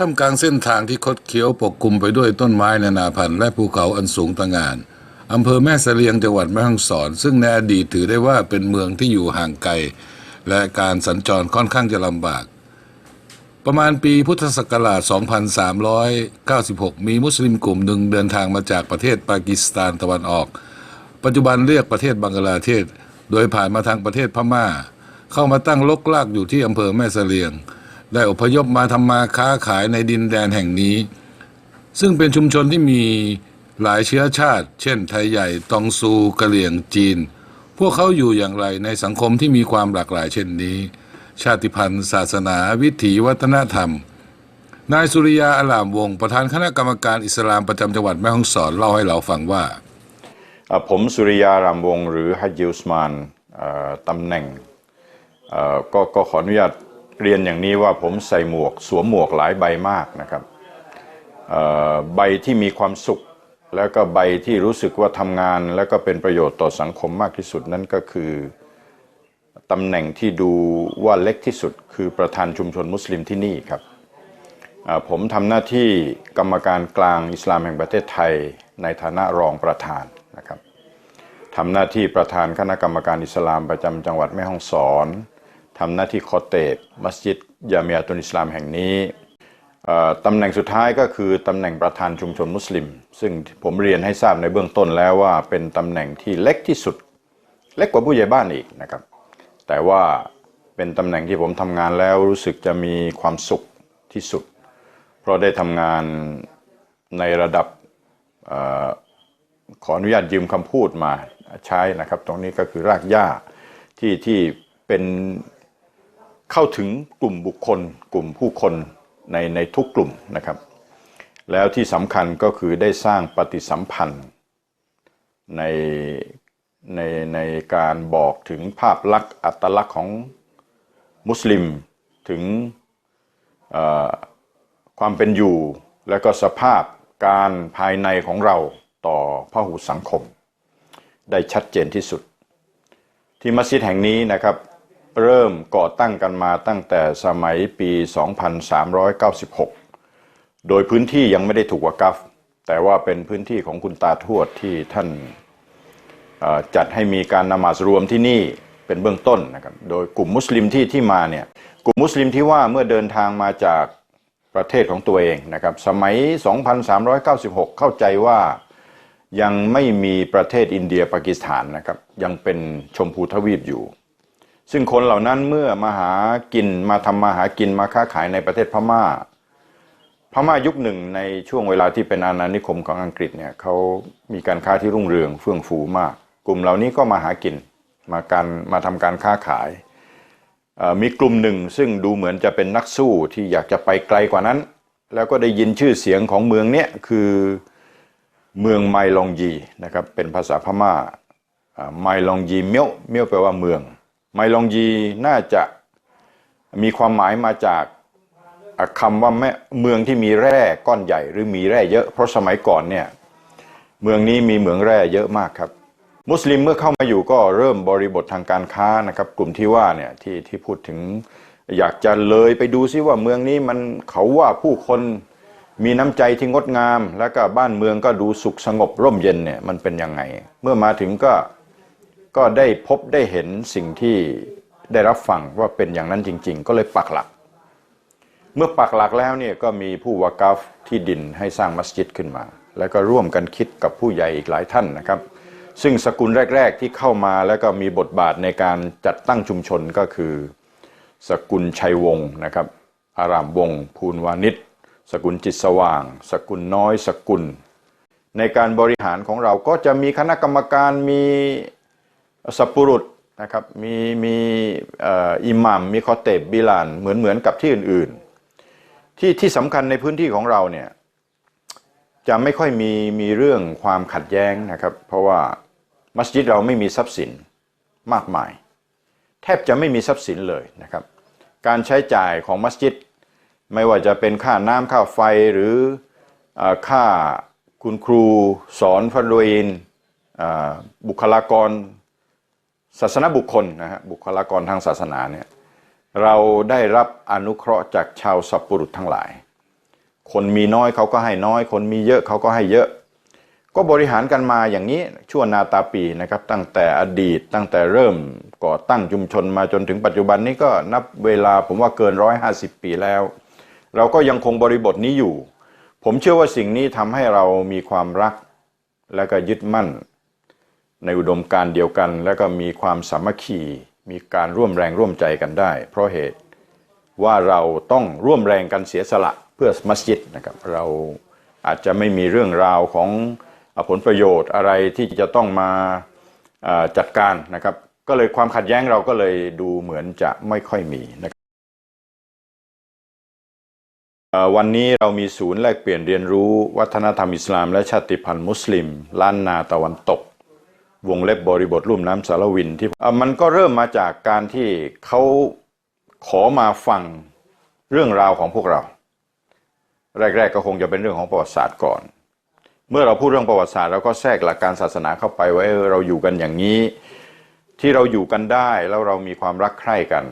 ท่ามกลางเส้นทางที่คดเคี้ยวปกคลุมไปด้วยต้นไม้นานาพันธุ์และภูเขาอันสูงตะงานอำเภอแม่เสลียงจังหวัดแม่ฮ่องสอน ซึ่งในอดีตถือได้ว่าเป็นเมืองที่อยู่ห่างไกล และการสัญจรค่อนข้างจะลำบาก ประมาณปีพุทธศักราช 2396 มีมุสลิมกลุ่มหนึ่งเดินทางมาจากประเทศปากีสถานตะวันออก ปัจจุบันเรียกประเทศบังกลาเทศ โดยผ่านมาทางประเทศพม่า เข้ามาตั้งลกลากอยู่ที่อำเภอแม่เสลียง ได้อพยพมาทำมาค้าขายในดินแดนแห่งนี้ ซึ่งเป็นชุมชนที่มีหลายเชื้อชาติ เช่น ไทยใหญ่ ตองซูกะเหลี่ยงจีน พวกเขาอยู่อย่างไรในสังคมที่มีความหลากหลายเช่นนี้ ชาติพันธุ์ ศาสนา วิถีวัฒนธรรม นายสุริยาอลามวง ประธานคณะกรรมการอิสลามประจำจังหวัดแม่ฮ่องสอนเล่าให้เราฟังว่า ผมสุริยารามวงหรือฮัจยิอุสมานตำแหน่งกก็ขออนุญาต เรียนอย่างนี้ว่าผมใส่หมวก สวมหมวกหลายใบมากนะครับใบที่มีความสุข แล้วก็ใบที่รู้สึกว่าทำงาน แล้วก็เป็นประโยชน์ต่อสังคมมากที่สุดนั่นก็คือตำแหน่งที่ดูว่าเล็กที่สุด คือประธานชุมชนมุสลิมที่นี่ครับผมทำหน้าที่กรรมการกลางอิสลามแห่งประเทศไทย ในฐานะรองประธานนะครับทำหน้าที่ประธานคณะกรรมการอิสลามประจำจังหวัดแม่ฮ่องสอน ทำหน้าที่คอเตบมัสยิดยามียตุนอิสลามแห่งนี้ตำแหน่งสุดท้ายก็คือตำแหน่งประธานชุมชนมุสลิม ซึ่งผมเรียนให้ทราบในเบื้องต้นแล้วว่าเป็นตำแหน่งที่เล็กที่สุด เล็กกว่าผู้ใหญ่บ้านอีกนะครับ แต่ว่าเป็นตำแหน่งที่ผมทำงานแล้วรู้สึกจะมีความสุขที่สุด เพราะได้ทำงานในระดับออขออนุญาตยืมคำพูดมาใช้นะครับ ตรงนี้ก็คือรากหญ้าที่ที่เป็น เข้าถึงกลุ่มบุคคล กลุ่มผู้คนในในทุกกลุ่มนะครับ แล้วที่สำคัญก็คือได้สร้างปฏิสัมพันธ์ในในในการบอกถึงภาพลักษณ์อัตลักษณ์ของมุสลิมถึงความเป็นอยู่และก็สภาพการภายในของเราต่อพหุสังคม ได้ชัดเจนที่สุด ที่มัสยิดแห่งนี้นะครับ เริ่มก่อตั้งกันมาตั้งแต่สมัยปี 2396 โดยพื้นที่ยังไม่ได้ถูกวากัฟ แต่ว่าเป็นพื้นที่ของคุณตาทวดที่ท่านจัดให้มีการนมาสรวมที่นี่เป็นเบื้องต้นนะครับ โดยกลุ่มมุสลิมที่ที่มาเนี่ย กลุ่มมุสลิมที่ว่าเมื่อเดินทางมาจากประเทศของตัวเองนะครับ สมัย 2396 เข้าใจว่ายังไม่มีประเทศอินเดียปากีสถานนะครับ ยังเป็นชมพูทวีปอยู่ ซึ่งคนเหล่านั้นเมื่อมาหากินมาทำมาหากินมาค้าขายในประเทศพม่า พม่ายุคหนึ่งในช่วงเวลาที่เป็นอาณานิคมของอังกฤษเนี่ยเขามีการค้าที่รุ่งเรืองเฟื่องฟูมาก กลุ่มเหล่านี้ก็มาหากินมาการมาทำการค้าขายมีกลุ่มหนึ่งซึ่งดูเหมือนจะเป็นนักสู้ที่อยากจะไปไกลกว่านั้น แล้วก็ได้ยินชื่อเสียงของเมืองเนี้ยคือเมืองไมลองยีนะครับเป็นภาษาพม่าอ่าไมลองยีเมียวเมียวแปลว่าเมือง ไมลองยีน่าจะมีความหมายมาจากอะคำว่าแม่เมืองที่มีแร่ก้อนใหญ่หรือมีแร่เยอะ เพราะสมัยก่อนเนี่ยเมืองนี้มีเหมืองแร่เยอะมากครับ มุสลิมเมื่อเข้ามาอยู่ก็เริ่มบริบททางการค้านะครับ กลุ่มที่ว่าเนี่ยที่ที่พูดถึงอยากจะเลยไปดูซิว่าเมืองนี้มันเขาว่าผู้คนมีน้ำใจที่งดงาม แล้วก็บ้านเมืองก็ดูสุขสงบร่มเย็นเนี่ยมันเป็นยังไง เมื่อมาถึงก็ ก็ได้พบได้เห็นสิ่งที่ได้รับฟังว่าเป็นอย่างนั้นจริง ๆ ก็เลยปักหลัก เมื่อปักหลักแล้วเนี่ยก็มีผู้วากาฟที่ดินให้สร้างมัสยิดขึ้นมา แล้วก็ร่วมกันคิดกับผู้ใหญ่อีกหลายท่านนะครับ ซึ่งสกุลแรก ๆ ที่เข้ามาแล้วก็มีบทบาทในการจัดตั้งชุมชนก็คือ สกุลชัยวงศ์นะครับ อารามวงศ์ภูลวานิชสกุลจิตสว่าง สกุลน้อย สกุล ในการบริหารของเราก็จะมีคณะกรรมการมี สัปปุรุษนะครับมีมีอิหมัมมีคอเตบบิลานเหมือนเหมือนกับที่อื่นๆ ที่ที่สำคัญในพื้นที่ของเราเนี่ยจะไม่ค่อยมีมีเรื่องความขัดแย้งนะครับ เพราะว่ามัสยิดเราไม่มีทรัพย์สินมากมาย แทบจะไม่มีทรัพย์สินเลยนะครับ การใช้จ่ายของมัสยิด ไม่ว่าจะเป็นค่าน้ำค่าไฟหรืออค่าคุณครูสอนฟันดอินอ่าบุคลากร ศาสนบุคคลนะฮะบุคลากรทางศาสนาเนี่ยเราได้รับอนุเคราะห์จากชาวสัพปุรุษทั้งหลาย คนมีน้อยเขาก็ให้น้อย คนมีเยอะเขาก็ให้เยอะ ก็บริหารกันมาอย่างนี้ชั่วนาตาปีนะครับตั้งแต่อดีตตั้งแต่เริ่มก่อตั้งชุมชนมาจนถึงปัจจุบันนี้ก็นับเวลาผมว่าเกินร้อยห้าสิบปีแล้ว เราก็ยังคงบริบทนี้อยู่ ผมเชื่อว่าสิ่งนี้ทำให้เรามีความรักและก็ยึดมั่น ในอุดมการเดียวกัน แล้วก็มีความสามัคคีมีการร่วมแรงร่วมใจกันได้ เพราะเหตุว่าเราต้องร่วมแรงกันเสียสละเพื่อมัสยิดนะครับเราอาจจะไม่มีเรื่องราวของผลประโยชน์อะไรที่จะต้องมาจัดการนะครับ ก็เลยความขัดแย้งเราก็เลยดูเหมือนจะไม่ค่อยมีนะครับวันนี้เรามีศูนย์แลกเปลี่ยนเรียนรู้วัฒนธรรมอิสลามและชาติพันธุ์มุสลิมล้านนาตะวันตก วงเล็บบริบทลุ่มน้ำสารวินที่มันก็เริ่มมาจากการที่เขาขอมาฟังเรื่องราวของพวกเรา แรก ๆ ก็คงจะเป็นเรื่องของประวัติศาสตร์ก่อน เมื่อเราพูดเรื่องประวัติศาสตร์เราก็แทรกหลักการศาสนาเข้าไปไว่าเออเราอยู่กันอย่างนี้ ที่เราอยู่กันได้แล้วเรามีความรักใคร่กัน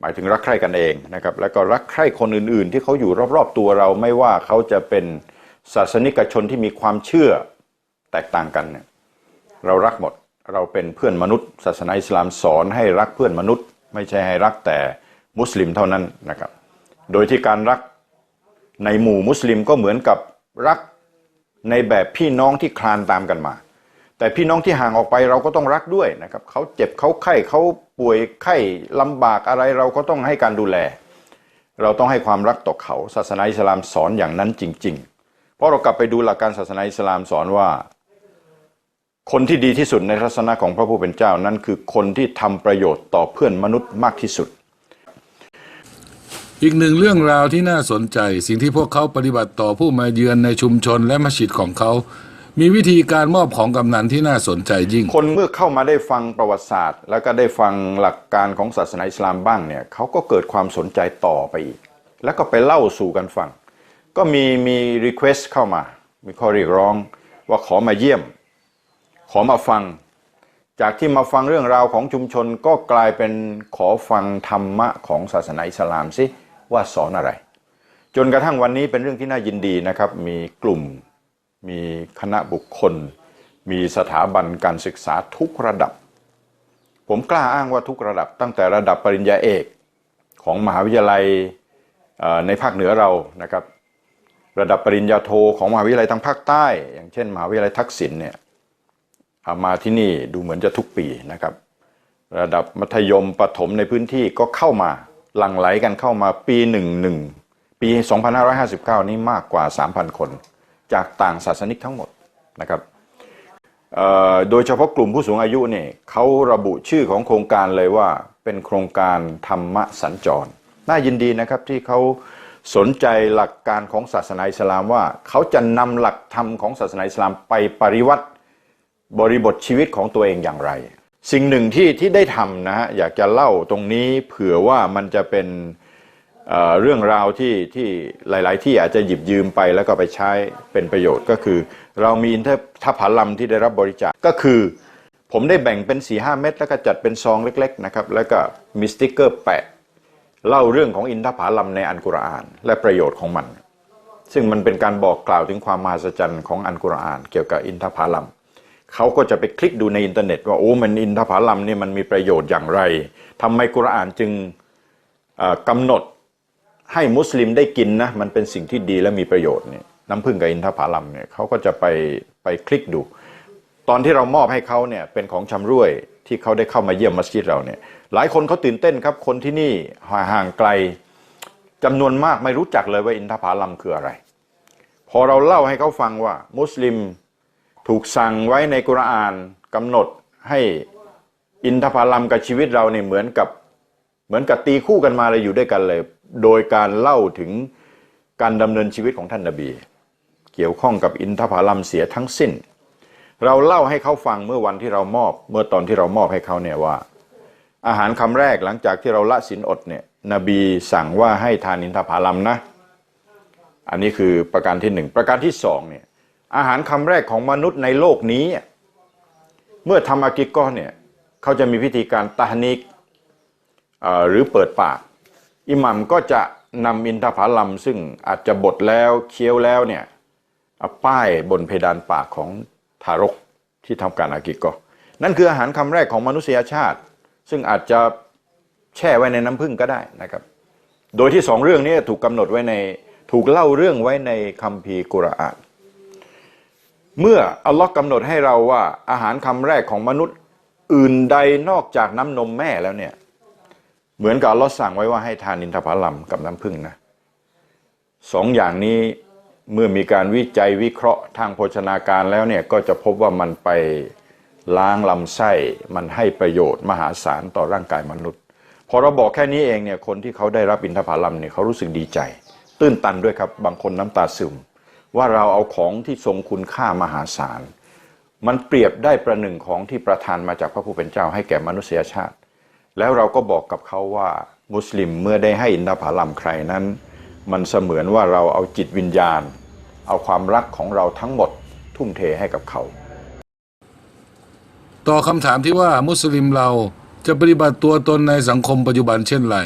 หมายถึงรักใคร่กันเองนะครับแล้วก็รักใคร่คนอื่น ๆ ที่เขาอยู่รอบๆตัวเราไม่ว่าเขาจะเป็นศาสนิกชนที่มีความเชื่อแตกต่างกันเนี่ย เรารักหมดเราเป็นเพื่อนมนุษย์ ศาสนาอิสลามสอนให้รักเพื่อนมนุษย์ ไม่ใช่ให้รักแต่มุสลิมเท่านั้นนะครับ โดยที่การรักในหมู่มุสลิมก็เหมือนกับรักในแบบพี่น้องที่คลานตามกันมา แต่พี่น้องที่ห่างออกไปเราก็ต้องรักด้วยนะครับเขาเจ็บเขาไข้เขาป่วยไข้ลำบากอะไรเราก็ต้องให้การดูแล เราต้องให้ความรักต่อเขา ศาสนาอิสลามสอนอย่างนั้นจริง ๆ เพราะเรากลับไปดูหลักการศาสนาอิสลามสอนว่า คนที่ดีที่สุดในทัศนะของพระผู้เป็นเจ้านั้นคือคนที่ทำประโยชน์ต่อเพื่อนมนุษย์มากที่สุด อีกหนึ่งเรื่องราวที่น่าสนใจ สิ่งที่พวกเขาปฏิบัติต่อผู้มาเยือนในชุมชนและมัสยิดของเขา มีวิธีการมอบของกำนันที่น่าสนใจยิ่ง คนเมื่อเข้ามาได้ฟังประวัติศาสตร์ แล้วก็ได้ฟังหลักการของศาสนาอิสลามบ้างเนี่ยเขาก็เกิดความสนใจต่อไปอีก แล้วก็ไปเล่าสู่กันฟัง ก็มีมีรีเควสเข้ามา มีข้อเรียกร้องว่าขอมาเยี่ยม ขอมาฟัง จากที่มาฟังเรื่องราวของชุมชนก็กลายเป็นขอฟังธรรมะของศาสนาอิสลามสิว่าสอนอะไร จนกระทั่งวันนี้เป็นเรื่องที่น่ายินดีนะครับ มีกลุ่ม มีคณะบุคคล มีสถาบันการศึกษาทุกระดับ ผมกล้าอ้างว่าทุกระดับ ตั้งแต่ระดับปริญญาเอกของมหาวิทยาลัยในภาคเหนือเรานะครับ ระดับปริญญาโทของมหาวิทยาลัยทางภาคใต้ อย่างเช่นมหาวิทยาลัยทักษิณเนี่ย มาที่นี่ดูเหมือนจะทุกปีนะครับ ระดับมัธยมประถมในพื้นที่ก็เข้ามาหลั่งไหลกันเข้ามาปีหนึ่งหนึ่งปี 2559 นี้มากกว่า 3,000 คน จากต่างศาสนิกทั้งหมดนะครับโดยเฉพาะกลุ่มผู้สูงอายุเนี่ยเขาระบุชื่อของโครงการเลยว่าเป็นโครงการธรรมสัญจร น่ายินดีนะครับที่เขาสนใจหลักการของศาสนาอิสลามว่าเขาจะนำหลักธรรมของศาสนาอิสลามไปปริวัติ บริบทชีวิตของตัวเองอย่างไร สิ่งหนึ่งที่ที่ได้ทำนะฮะอยากจะเล่าตรงนี้เผื่อว่ามันจะเป็นเเรื่องราวที่ที่หลาย ๆ ที่อาจจะหยิบยืมไปแล้วก็ไปใช้เป็นประโยชน์ก็คือ เรามีอินทผลัมที่ได้รับบริจาคก็คือ ผมได้แบ่งเป็น4ีหเม็ดแล้วก็จัดเป็นซองเล็ก ๆ นะครับ แล้วก็มีสติกเกอร์แปะเล่าเรื่องของอินทผาลัมในอันกุรอาน และประโยชน์ของมัน ซึ่งมันเป็นการบอกกล่าวถึงความมหัศจรรย์ของอันกุรอาน เกี่ยวกับอินทผาลัม เขาก็จะไปคลิกดูในอินเทอร์เน็ต ว่าโอ้มันอินทผลัมนี่มันมีประโยชน์อย่างไรทำไมกุรอานจึงเอ่อกำหนดให้มุสลิมได้กินนะมันเป็นสิ่งที่ดีและมีประโยชน์เนี่ยน้ำผึ้งกับอินทผลัมเนี่ยเขาก็จะไปไปคลิกดู ตอนที่เรามอบให้เขาเนี่ยเป็นของชำร่วยที่เขาได้เข้ามาเยี่ยมมัสยิดเราเนี่ยหลายคนเขาตื่นเต้นครับ คนที่นี่ห่างไกลจำนวนมากไม่รู้จักเลยว่าอินทผลัมคืออะไร พอเราเล่าให้เขาฟังว่ามุสลิม ถูกสั่งไว้ในกุรอานกำหนดให้อินทผลัมกับชีวิตเราเนี่ยเหมือนกับเหมือนกับตีคู่กันมาเลยอยู่ด้วยกันเลย โดยการเล่าถึงการดำเนินชีวิตของท่านนบี เกี่ยวข้องกับอินทผลัมเสียทั้งสิ้น เราเล่าให้เขาฟังเมื่อวันที่เรามอบ เมื่อตอนที่เรามอบให้เขาเนี่ยว่า อาหารคำแรกหลังจากที่เราละศีลอดเนี่ยนบีสั่งว่าให้ทานอินทผลัมนะ อันนี้คือประการที่หนึ่งประการที่สองเนี่ย อาหารคำแรกของมนุษย์ในโลกนี้ เมื่อทำอากิกอเนี่ยเขาจะมีพิธีการตานิกหรือเปิดปาก อิหมัมก็จะนำอินทผลัมซึ่งอาจจะบดแล้วเคี้ยวแล้วเนี่ยป้ายบนเพดานปากของทารกที่ทำการอากิโกะนั่นคืออาหารคำแรกของมนุษยชาติ ซึ่งอาจจะแช่ไว้ในน้ำผึ้งก็ได้นะครับ โดยที่สองเรื่องนี้ถูกกำหนดไว้ในถูกเล่าเรื่องไว้ในคัมภีร์กุรอาน เมื่ออัลลอฮ์กำหนดให้เราว่าอาหารคำแรกของมนุษย์อื่นใดนอกจากน้ำนมแม่แล้วเนี่ย เหมือนกับอัลลอฮ์สั่งไว้ว่าให้ทานอินทผลัมกับน้ำผึ้งนะสองอย่างนี้เมื่อมีการวิจัยวิเคราะห์ทางโภชนาการแล้วเนี่ยก็จะพบว่ามันไปล้างลำไส้มันให้ประโยชน์มหาศาลต่อร่างกายมนุษย์ พอเราบอกแค่นี้เองเนี่ยคนที่เขาได้รับอินทผลัมเนี่ยเขารู้สึกดีใจ ตื้นตันด้วยครับบางคนน้ำตาซึม ว่าเราเอาของที่ทรงคุณค่ามหาศาล มันเปรียบได้ประหนึ่งของที่ประทานมาจากพระผู้เป็นเจ้าให้แก่มนุษยชาติ แล้วเราก็บอกกับเขาว่ามุสลิมเมื่อได้ให้อินทผลัมใครนั้น มันเสมือนว่าเราเอาจิตวิญญาณ เอาความรักของเราทั้งหมดทุ่มเทให้กับเขา ต่อคำถามที่ว่ามุสลิมเราจะปฏิบัติตัวตนในสังคมปัจจุบันเช่นไร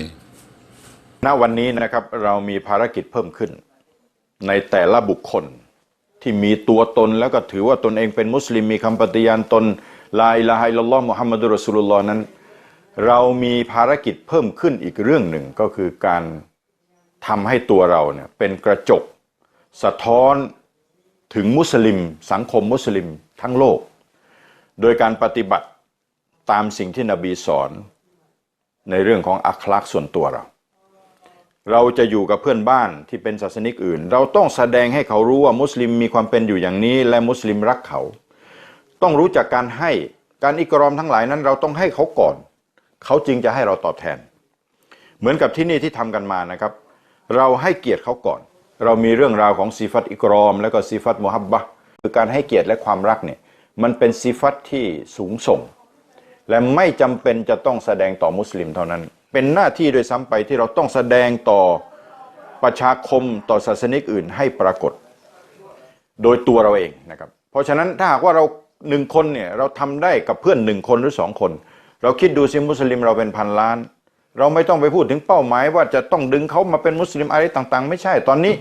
ณวันนี้นะครับเรามีภารกิจเพิ่มขึ้น ในแต่ละบุคคล ที่มีตัวตนแล้วก็ถือว่าตนเองเป็นมุสลิมมีคำปฏิญาณตนลาอิลาฮะอิลลัลอฮ์มุฮัมมัดุลรสูลุลลอนั้น เรามีภารกิจเพิ่มขึ้นอีกเรื่องหนึ่งก็คือการทำให้ตัวเราเนี่ยเป็นกระจก สะท้อนถึงมุสลิม สังคมมุสลิมทั้งโลก โดยการปฏิบัติตามสิ่งที่นบีสอน ในเรื่องของอัคลักษ์ส่วนตัวเรา เราจะอยู่กับเพื่อนบ้านที่เป็นศาสนิกอื่น เราต้องแสดงให้เขารู้ว่ามุสลิมมีความเป็นอยู่อย่างนี้ และมุสลิมรักเขา ต้องรู้จักการให้การอิกรอมทั้งหลายนั้น เราต้องให้เขาก่อน เขาจึงจะให้เราตอบแทน เหมือนกับที่นี่ที่ทำกันมานะครับ เราให้เกียรติเขาก่อน เรามีเรื่องราวของซีฟัตอิกรอม และก็ซีฟัตมุฮับบะคือการให้เกียรติและความรักเนี่ยมันเป็นซีฟัตที่สูงส่ง และไม่จำเป็นจะต้องแสดงต่อมุสลิมเท่านั้น เป็นหน้าที่โดยซ้ำไปที่เราต้องแสดงต่อประชาคมต่อศาสนิกอื่นให้ปรากฏ โดยตัวเราเองนะครับ เพราะฉะนั้นถ้าหากว่าเราหนึ่งคนเนี่ยเราทำได้กับเพื่อนหนึ่งคนหรือสองคน เราคิดดูสิมุสลิมเราเป็นพันล้าน เราไม่ต้องไปพูดถึงเป้าหมาย ว่าจะต้องดึงเขามาเป็นมุสลิมอะไรต่างๆ ไม่ใช่ตอนนี้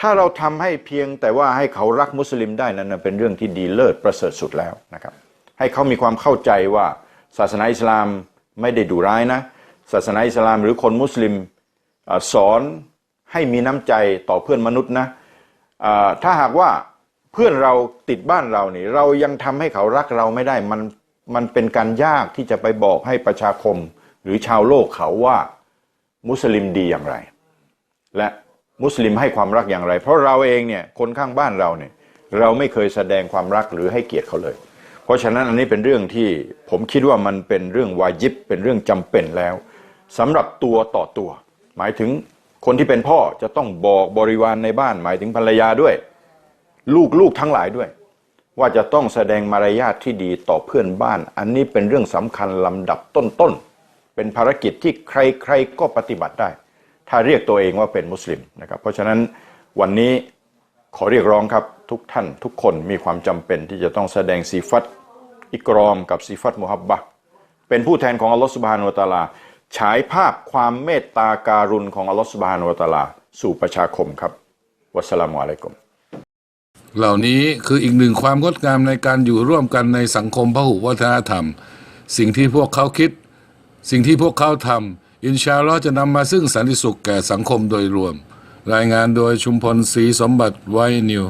ถ้าเราทำให้เพียงแต่ว่าให้เขารักมุสลิมได้นั้นเป็นเรื่องที่ดีเลิศประเสริฐสุดแล้วนะครับ ให้เขามีความเข้าใจว่าศาสนาอิสลามไม่ได้ดุร้ายนะ ศาสนาอิสลามหรือคนมุสลิมอสอนให้มีน้ำใจต่อเพื่อนมนุษย์นะถ้าหากว่าเพื่อนเราติดบ้านเรานี่เรายังทำให้เขารักเราไม่ได้มันมันเป็นการยากที่จะไปบอกให้ประชาคมหรือชาวโลกเขาว่ามุสลิมดีอย่างไร และมุสลิมให้ความรักอย่างไร เพราะเราเองเนี่ยคนข้างบ้านเราเนี่ยเราไม่เคยแสดงความรักหรือให้เกียรติเขาเลย เพราะฉะนั้นอันนี้เป็นเรื่องที่ผมคิดว่ามันเป็นเรื่องวาญิบเป็นเรื่องจำเป็นแล้ว สำหรับตัวต่อตัว หมายถึงคนที่เป็นพ่อจะต้องบอกบริวารในบ้าน หมายถึงภรรยาด้วย ลูกลูกทั้งหลายด้วย ว่าจะต้องแสดงมารยาทที่ดีต่อเพื่อนบ้าน อันนี้เป็นเรื่องสำคัญลำดับต้นๆเป็นภารกิจที่ใครๆก็ปฏิบัติได้ ถ้าเรียกตัวเองว่าเป็นมุสลิมนะครับ เพราะฉะนั้นวันนี้ขอเรียกร้องครับทุกท่านทุกคนมีความจำเป็นที่จะต้องแสดงสีฟัตอิกรอมกับสีฟัตมุฮับบะเป็นผู้แทนของอัลลอฮฺสุบฮานุวะตาลา ฉายภาพความเมตตาการุณของอัลลอฮฺสุบฮานุวตาลา สู่ประชาคมครับ วัสสลามุอะลัยกุม เหล่านี้คืออีกหนึ่งความงดงามในการอยู่ร่วมกันในสังคมพหุวัฒนธรรม สิ่งที่พวกเขาคิด สิ่งที่พวกเขาทำอินชาอัลลอฮ์จะนำมาซึ่งสันติสุขแก่สังคมโดยรวม รายงานโดยชุมพลศรีสมบัติไวนิว